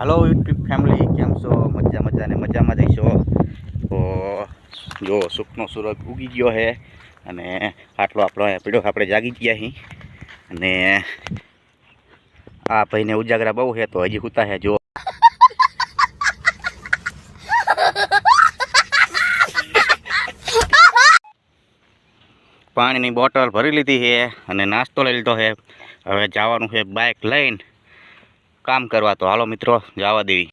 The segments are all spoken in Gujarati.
હલો યુટ્યુબ ફેમિલી કેમ છો? મજા મજા ને મજામાં જઈશો તો જો, સુખનો સૂરજ ઉગી ગયો છે અને આટલો આપણો પીડો આપણે જાગી ગયા અહીં અને આ ભાઈને ઉજાગરા બહુ છે, તો હજી હુતા છે જો પાણીની બોટલ ભરી લીધી છે અને નાસ્તો લઈ લીધો છે. હવે જવાનું છે બાઇક લઈને. કામ કરવા તો હાલો મિત્રો, જવા દેવી.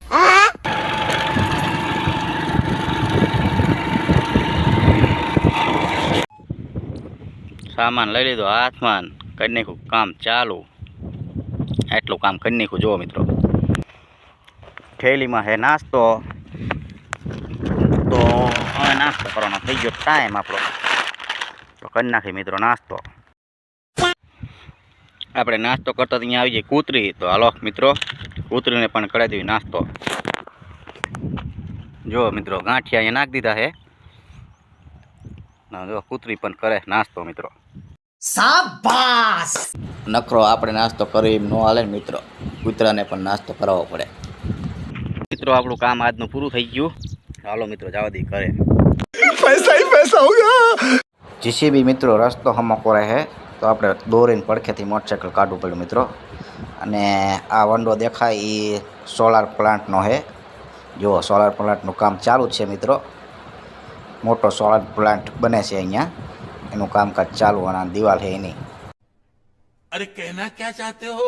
સામાન લઈ લીધો, હાથમાં કરી નાખ્યું, કામ ચાલુ. એટલું કામ કરી નાખ્યું, જુઓ મિત્રો. થેલીમાં હે નાસ્તો. તો હવે નાસ્તો કરવાનો થઈ ગયો, ટાઈમ આપણો. તો કરી નાખી મિત્રો નાસ્તો. आप नास्तो करता अँ आई कूतरी तो हलो मित्रों कूतरी ने कड़ा दी नास्तो जो मित्रों गाँठिया ये नाख दीदा है जो कूतरी करे नास्तो मित्रों नखरो अपने नास्तो कर मित्रों कूतरा ने नास्तो करव पड़े मित्रों आप काम आज पूरु थी गलो मित्रों जावा दी करे पैसा ही पैसा हो गया जिसे भी मित्रों रस्त हम रहे તો આપણે દોરીને પડખેથી મોટરસાઇકલ કાઢવું પડ્યું મિત્રો. અને આ વંડો દેખાય એ સોલાર પ્લાન્ટનો છે જુઓ સોલાર પ્લાન્ટનું કામ ચાલુ છે મિત્રો. મોટો સોલાર પ્લાન્ટ બને છે અહીંયા. એનું કામકાજ ચાલુ અને દિવાલ છે એની. અરે કહેના ક્યાં ચાહતે હો?